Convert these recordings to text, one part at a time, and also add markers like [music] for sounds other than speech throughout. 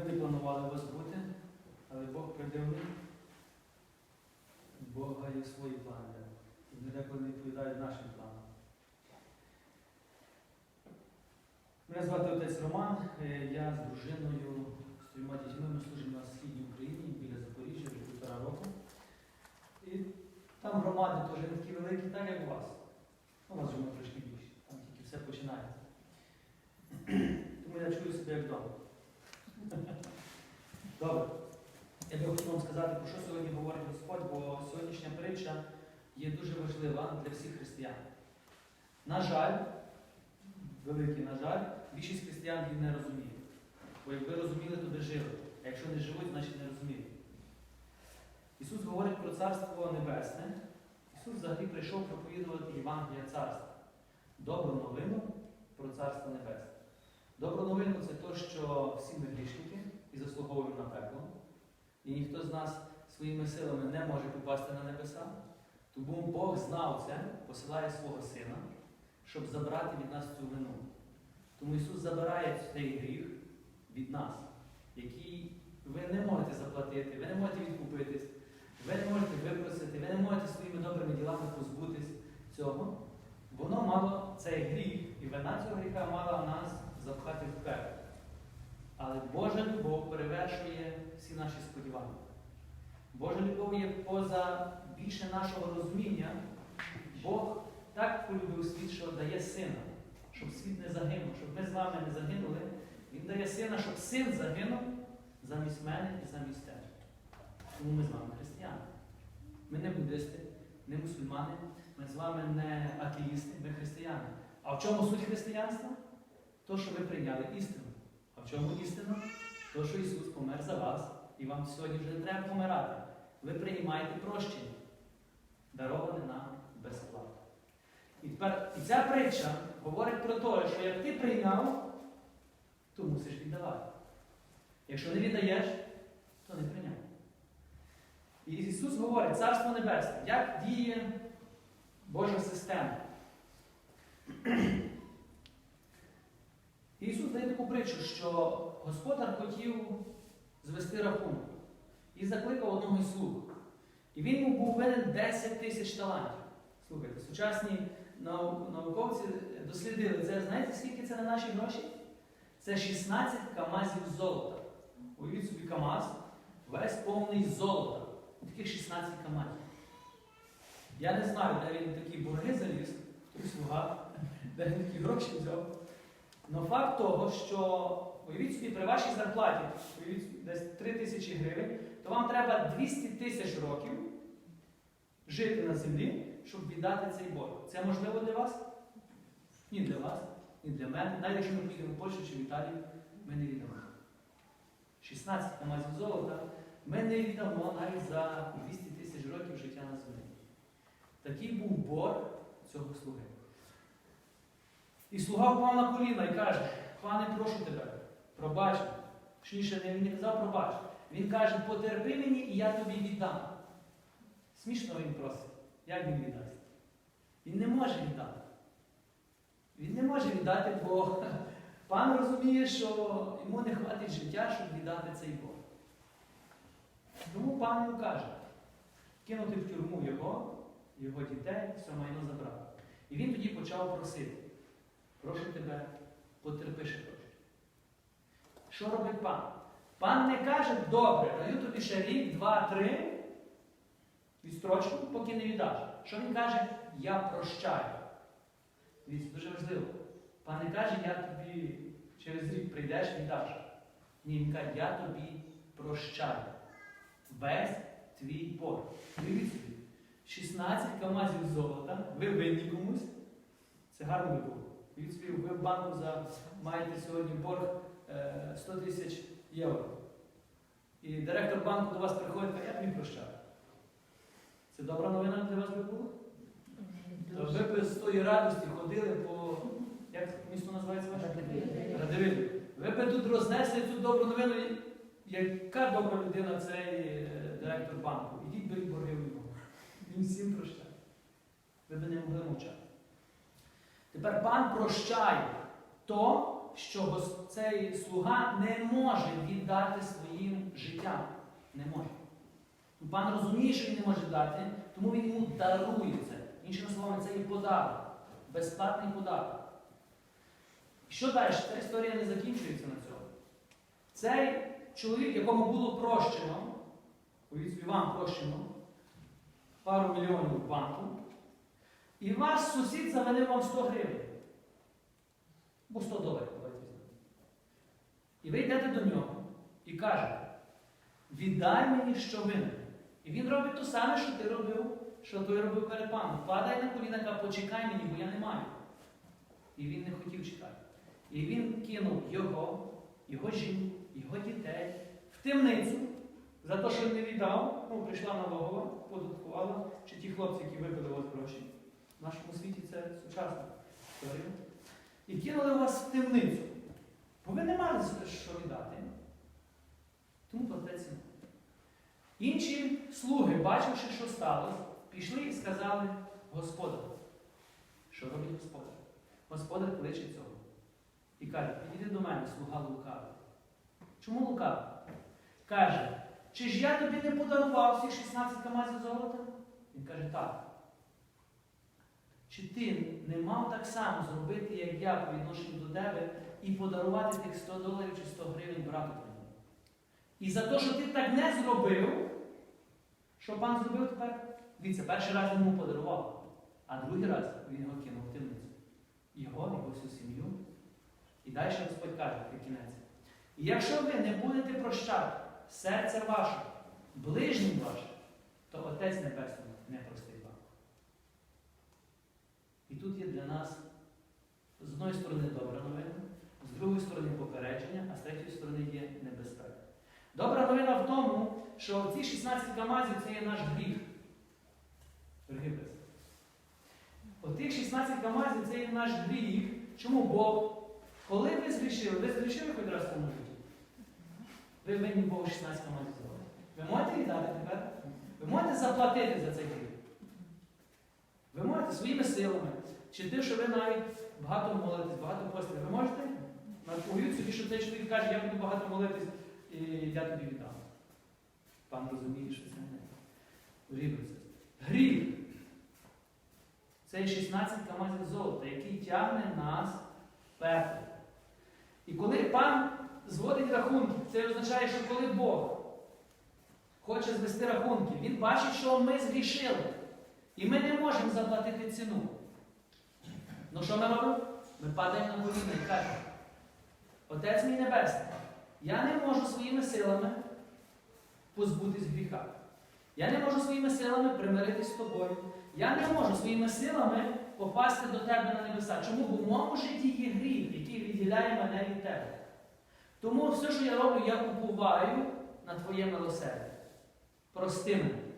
Ми не планували вас бути, але Бог придивний. Бога є свої плани. Вони деколи не відповідають нашим планам. Мене звати отець Роман, Е, я з дружиною, з трьома дітьми, ми служимо на східній Україні біля Запоріжжя вже півтора року. І там громади теж не такі великі, так як у вас. Ну, У вас живемо трошки більше, там тільки все починається. Тому я чую себе як вдома. Добре. Я би хотів вам сказати, про що сьогодні говорить Господь, бо сьогоднішня притча є дуже важлива для всіх християн. На жаль, великий, на жаль, більшість християн її не розуміє. Бо якби розуміли, то би жили. А якщо не живуть, значить не розуміють. Ісус говорить про Царство Небесне. Ісус взагалі прийшов проповідувати Євангелія Царства. Добру новину про Царство Небесне. Добру новину це те, що всі ми грішники і заслуговуємо на пекло. І ніхто з нас своїми силами не може попасти на небеса. Тому Бог знав це, посилає свого Сина, щоб забрати від нас цю вину. Тому Ісус забирає цей гріх від нас, який ви не можете заплатити, ви не можете відкупитись, ви не можете випросити, ви не можете своїми добрими ділами позбутись цього. Воно мало цей гріх, і вина цього гріха мала нас запхати в пекло. Але Божа любов перевершує всі наші сподівання. Божа любов є поза більше нашого розуміння. Бог так полюбив світ, що дає сина, щоб світ не загинув, щоб ми з вами не загинули. Він дає сина, щоб син загинув замість мене і замість тебе. Тому ми з вами християни. Ми не буддисти, не мусульмани, ми з вами не атеїсти, ми християни. А в чому суть християнства? То, що ви прийняли істину. А в чому істина? То, що Ісус помер за вас, і вам сьогодні вже не треба помирати. Ви приймаєте прощення, дароване нам безплатно. І, тепер, і ця притча говорить про те, що як ти прийняв, то мусиш віддавати. Якщо не віддаєш, то не прийняв. І Ісус говорить, Царство Небесне, як діє Божа система. Ісус дає таку притчу, що господар хотів звести рахунок і закликав одного із слуг. І він йому був винен 10 тисяч талантів. Слухайте, сучасні науковці дослідили це. Знаєте, скільки це на наші гроші? Це 16 камазів золота. Уявіть собі КАМАЗ, весь повний золота. Таких 16 камазів. Я не знаю, де він такі борги заліз, той слуга, де він такі гроші взяв. Но факт того, що уявіть собі, при вашій зарплаті, уявіть собі, десь 3 тисячі гривень, то вам треба 200 тисяч років жити на землі, щоб віддати цей борг. Це можливо для вас? Ні для вас, ні для мене. Навіть якщо ми поїдемо в Польщу чи в Італію, ми не віддамо. 16 камазів золота ми не віддамо навіть за 200 тисяч років життя на землі. Такий був борг цього слуги. І слуга впав на коліна і каже, пане, прошу тебе, пробач. Точніше, він не казав пробач. Він каже, потерпи мені і я тобі віддам. Смішно він просить. Як він віддасть? Він не може віддати. Він не може віддати, бо [laughs] пан розуміє, що йому не хватить життя, щоб віддати цей борг. Тому пан йому каже, кинути в тюрму його, його дітей, все майно забрати. І він тоді почав просити. Прошу тебе, потерпи ще. Що робить пан? Пан не каже, добре, даю тобі ще рік, два, три, відстрочку, поки не віддаш. Що він каже? Я прощаю. Дивіться, дуже важливо. Пан не каже, я тобі через рік прийдеш, віддаш. Ні, він каже, я тобі прощаю. Весь твій борг. Дивіться, 16 камазів золота, ви винні комусь. Це гарно би Від собі, ви банку за, маєте сьогодні борг е, 100 тисяч євро. І директор банку до вас приходить, каже, я тобі прощаю. Це добра новина для вас би було? То ви б з тої радості ходили по. Як місто називається ваше? Радивиль. Ви б тут рознесли цю добру новину. Яка добра людина цей е, директор банку? Ідіть беріть борги у нього. Він всім прощає. Ви б не могли мовчати. Тепер пан прощає то, що цей слуга не може віддати своїм життям. Не може. Ну, Пан розуміє, що він не може дати, тому він йому дарує це. Іншими словами, це є подарок, безплатний подарок. І що далі? Ця історія не закінчується на цьому. Цей чоловік, якому було прощено, уявіть вам прощено, пару мільйонів банку, і ваш сусід завинив вам 100 гривень. Або 100 доларів, давайте візьмемо. І ви йдете до нього і кажете, віддай мені, що винен. І він робить те саме, що ти робив, що той робив перед паном. Падай на коліна, каже, почекай мені, бо я не маю. І він не хотів чекати. І він кинув його, його жінку, його дітей в темницю за те, що він не віддав. Ну, прийшла налогова, податкувала, чи ті хлопці, які випили вас гроші. В нашому світі це сучасна історія. І кинули вас в темницю. Бо ви не мали що віддати. Тому платите ціну. Інші слуги, бачивши, що сталося, пішли і сказали Господу. Що робить Господар? Господар кличе цього. І каже, підійди до мене, слуга лукавий. Чому лукавий? Каже, чи ж я тобі не подарував всіх 16 камазів золота? Він каже, так. Чи ти не мав так само зробити, як я по відношенню до тебе, і подарувати тих 100 доларів чи 100 гривень брату твоєму? І за те, що ти так не зробив, що пан зробив тепер? Дивіться, перший раз він йому подарував, а другий раз він його кинув в темницю. Його, його всю сім'ю. І далі Господь каже під кінець. І якщо ви не будете прощати серце ваше, ближнім ваше, то Отець Небесний не простить. І тут є для нас з одної сторони добра новина, з другої сторони попередження, а з третьої сторони є небезпека. Добра новина в тому, що ці 16 камазів це є наш гріх. Дорогі брати. Отих 16 камазів це є наш гріх. Чому? Бо коли ви згрішили, ви згрішили хоч раз в цьому житті? Ви винні Богу 16 камазів зробили. Ви можете віддати тепер? Ви можете заплатити за цей гріх? Своїми силами, чи тим, що ви навіть багато молитесь, багато постите, ви можете? Уявіть собі, що цей чоловік каже, я буду багато молитись, і я тобі віддам. Пан розуміє, що це не рівиться. Гріх. Це 16 камазів золота, який тягне нас в пекло. І коли пан зводить рахунки, це означає, що коли Бог хоче звести рахунки, він бачить, що ми згрішили. І ми не можемо заплатити ціну. Ну що ми робимо? Ми падаємо на коліна і кажемо, Отець мій Небесний, я не можу своїми силами позбутись гріха. Я не можу своїми силами примиритись з тобою. Я не можу своїми силами попасти до тебе на небеса. Чому? Бо в моєму житті є гріх, який відділяє мене від тебе. Тому все, що я роблю, я уповаю на Твоє милосердя. Прости мене.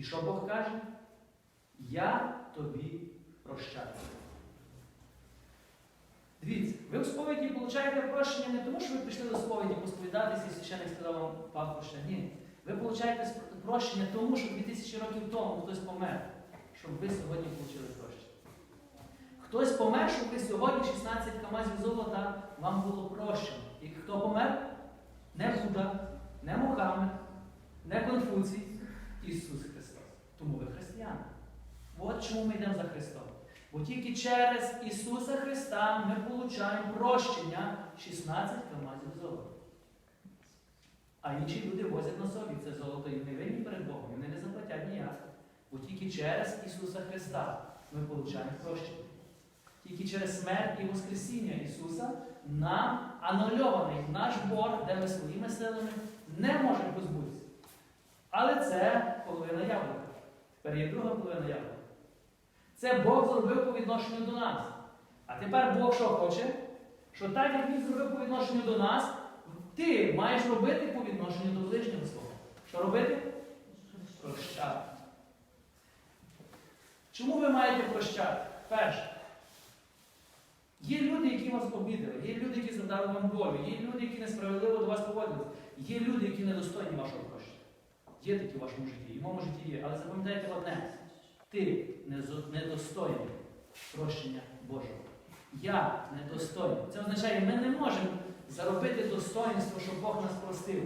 І що Бог каже? Я тобі прощаю. Дивіться, ви в сповіді получаєте прощення не тому, що ви прийшли до сповіді посповідатися і священник сказав вам пав прощення. Ні. Ви получаєте прощення тому, що 2000 років тому хтось помер, щоб ви сьогодні отримали прощення. Хтось помер, щоб ви сьогодні 16 камазів золота вам було прощено. І хто помер? Не Будда, не Мухаммед, не Конфуцій, Ісус Христос. Тому ви християни. От чому ми йдемо за Христом. Бо тільки через Ісуса Христа ми получаємо прощення 16 камазів золота. А інші люди возять на собі це золото і винні перед Богом, вони не заплатять ніяк. Бо тільки через Ісуса Христа ми получаємо прощення. Тільки через смерть і Воскресіння Ісуса нам анульований наш борг, де ми своїми силами не можемо позбутися. Але це половина яблука. Тепер є друга половина яблука. Це Бог зробив по відношенню до нас. А тепер Бог що хоче? Що так, як Він зробив по відношенню до нас, ти маєш робити по відношенню до ближнього свого. Що робити? Прощати. Чому ви маєте прощати? Перше. Є люди, які вас обідали, є люди, які завдали вам болю, є люди, які несправедливо до вас поводились, є люди, які недостойні вашого прощення. Є такі в вашому житті, і в моєму житті є. Але запам'ятайте одне, ти недостойний прощення Божого. Я недостойний. Це означає, ми не можемо заробити достоинство, щоб Бог нас простив.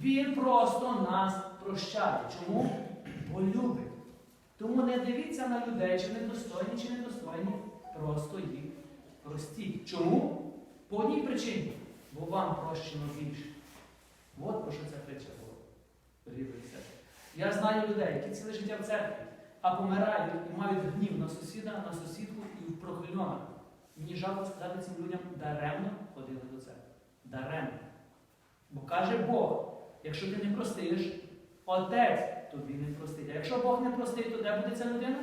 Він просто нас прощає. Чому? Бо любить. Тому не дивіться на людей, чи недостойні, чи недостойні. Просто їх простіть. Чому? По одній причині. Бо вам прощено більше. От про що ця притча була. Я знаю людей, які ціле життя в церкві, а помирають і мають гнів на сусіда, на сусідку і в прохильонах. Мені жалко сказати цим людям, даремно ходили до церкви. Даремно. Бо каже Бог, якщо ти не простиш, отець тобі не простить. А якщо Бог не простить, то де буде ця людина?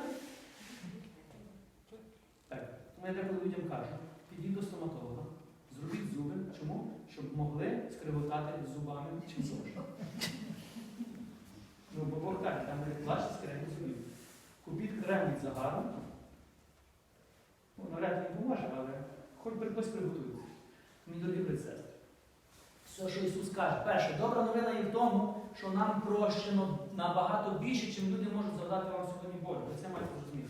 Так. Тому я деколи людям кажу, підіть до стоматолога, зробіть зуби. Чому? Щоб могли скриготати зубами чим довше. Ну, бо Бог каже, там не плаче скрегот зубів. Від загару. Ну, навряд не поможе, але хоч би хтось приготується. Мій дорогі брати. Все, що Ісус каже. Перше, добра новина є в тому, що нам прощено набагато більше, чим люди можуть завдати вам сьогодні болю. Ви це маєте зрозуміти.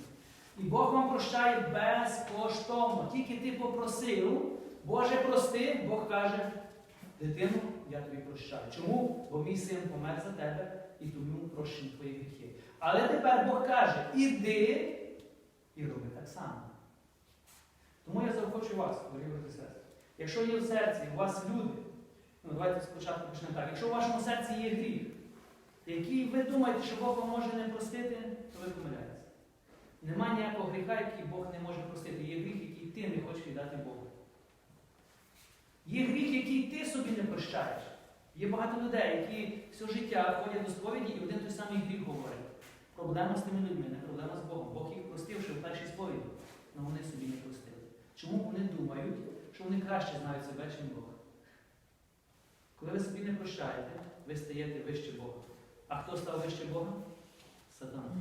І Бог вам прощає безкоштовно. Тільки ти попросив, Боже, прости, Бог каже, дитину, я тобі прощаю. Чому? Бо мій син помер за тебе і тому прощені твої гріхи. Але тепер Бог каже, іди і роби так само. Тому я заохочу вас, дорогі брати сестри. Якщо є в серці у вас люди, ну давайте спочатку почнемо так. Якщо в вашому серці є гріх, який ви думаєте, що Бог вам може не простити, то ви помиляєтеся. Нема ніякого гріха, який Бог не може простити. Є гріх, який ти не хочеш віддати Богу. Є гріх, який ти собі не прощаєш. Є багато людей, які все життя ходять до сповіді і один той самий гріх говорять. Проблема з тими людьми, не проблема з Богом. Бог їх простив ще в першій сповіді, але вони собі не простили. Чому вони думають, що вони краще знають себе, ніж Бог? Коли ви собі не прощаєте, ви стаєте вище Бога. А хто став вище Бога? Сатана.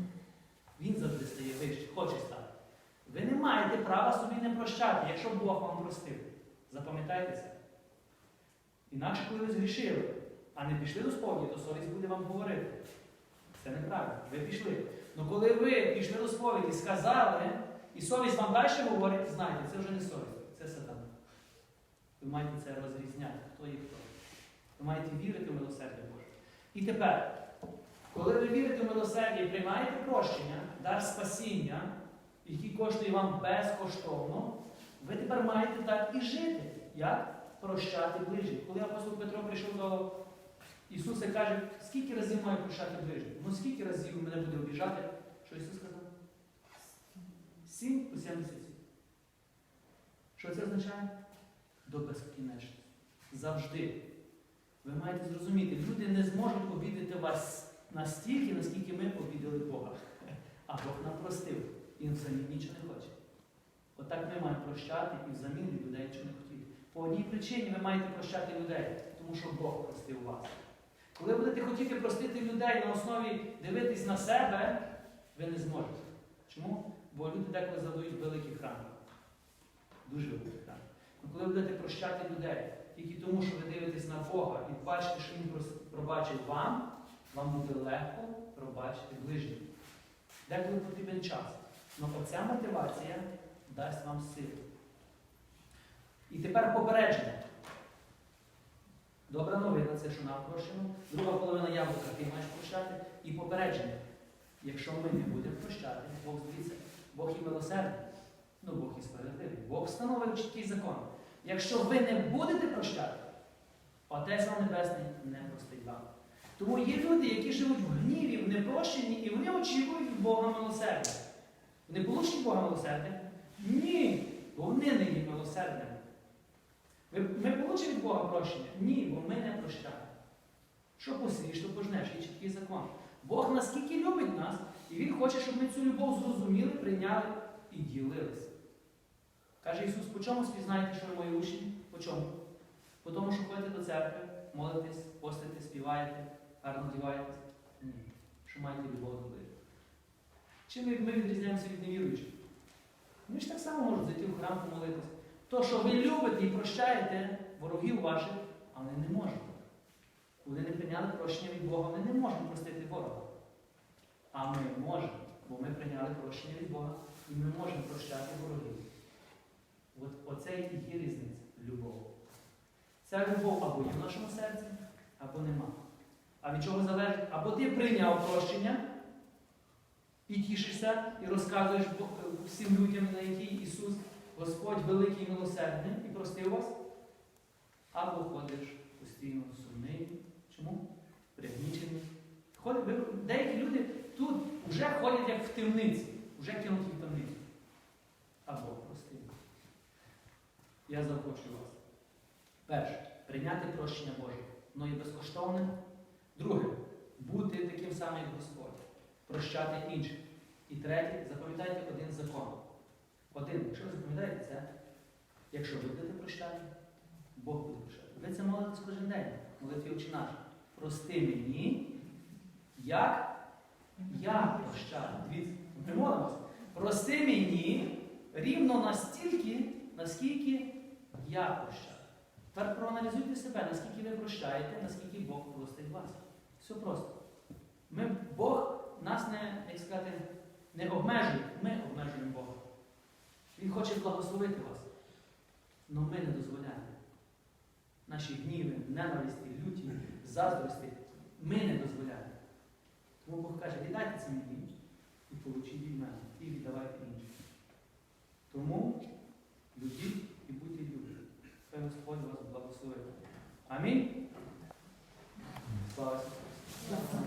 Він завжди стає вище, хоче стати. Ви не маєте права собі не прощати, якщо Бог вам простив. Запам'ятайте це. Інакше, коли ви згрішили, а не пішли до сповіді, то совість буде вам говорити. Це неправильно. Ви пішли. Ну коли ви пішли до сповіді, сказали, і совість вам далі говорить, знайте, це вже не совість, це сатана. Ви маєте це розрізняти, хто є хто. Ви маєте вірити в милосердя Боже. І тепер, коли ви вірите в милосердя і приймаєте прощення, дар спасіння, який коштує вам безкоштовно, ви тепер маєте так і жити. Як? Прощати ближніх. Коли апостол Петро прийшов до Ісуса і каже, скільки разів маю прощати ближніх? Ну скільки разів мене буде обіжати? Що Ісус сказав? Сім у 77. Що це означає? До безкінечності. Завжди. Ви маєте зрозуміти, люди не зможуть обідати вас настільки, наскільки ми обідали Бога. А Бог нам простив. Він взамін нічого не хоче. Отак ми маємо прощати і взамін людей нічого не хотіти. По одній причині ви маєте прощати людей, тому що Бог простив вас. Коли будете хотіти простити людей на основі дивитись на себе, ви не зможете. Чому? Бо люди деколи задають великі храми. Дуже великі храми. Ну, коли будете прощати людей, тільки тому, що ви дивитесь на Бога і бачите, що Він пробачив вам, вам буде легко пробачити ближнім. Деколи потрібен час. Але оця мотивація дасть вам силу. І тепер попередження. Добра новина це, що нам прощено. Друга половина яблука ти маєш прощати. І попередження. Якщо ми не будемо прощати, Бог дивіться, Бог і милосердний, ну Бог і справедливий. Бог встановив чіткий закон. Якщо ви не будете прощати, Отець вам Небесний не простить вам. Тому є люди, які живуть в гніві, в непрощенні, і вони очікують Бога милосердя. Вони получать Бога милосердя? Ні, бо вони не є милосердними. Ви- Ми получимо від Бога прощення? Ні, бо ми не прощаємо. Що посієш, то пожнеш, є чіткий закон. Бог наскільки любить нас, і Він хоче, щоб ми цю любов зрозуміли, прийняли і ділилися. Каже Ісус, по чому спізнаєте, що ви мої учні? По чому? По тому, що ходите до церкви, молитесь, постите, співаєте, гарно одягаєтесь? Ні. Що маєте любов до ближнього. Чим ми, ми відрізняємося від невіруючих? Вони ж так само можуть зайти в храм помолитися. То, що ви любите і прощаєте ворогів ваших, але не можуть. Вони не прийняли прощення від Бога, вони не можуть простити ворога. А ми можемо, бо ми прийняли прощення від Бога і ми можемо прощати ворогів. От оце і є різниця. Любов. Ця любов або є в нашому серці, або нема. А від чого залежить? Або ти прийняв прощення і тішишся, і розказуєш всім людям, на який Ісус, Господь великий милосердний, і простив вас, або ходиш постійно сумний. Чому? Пригнічений. Деякі люди тут вже ходять як в темниці, вже кинуті в темницю. Або простив. Я захочу вас. Перше, прийняти прощення Боже. Воно є безкоштовним. Друге, бути таким самим, як Господь. Прощати інших. І третє, запам'ятайте один закон. Один, якщо ви запам'ятаєте це, якщо ви будете прощати, Бог буде прощати. Ви це молитесь кожен день, молитві «Отче наш. Прости мені, як я прощаю. Дивіться, ми молимося. Прости мені рівно настільки, наскільки я прощаю. Тепер проаналізуйте себе, наскільки ви прощаєте, наскільки Бог простить вас. Все просто. Ми, Бог нас не, як сказати, не обмежує, ми обмежуємо Бога. Він хоче благословити вас. Але ми не дозволяємо. Наші гніви, ненависті, люті, заздрості ми не дозволяємо. Тому Бог каже, віддайте це мені і получіть від мене, і віддавайте іншим. Тому любіть і будьте любі. Хай Господь вас благословить. Амінь. Слава Ісусу!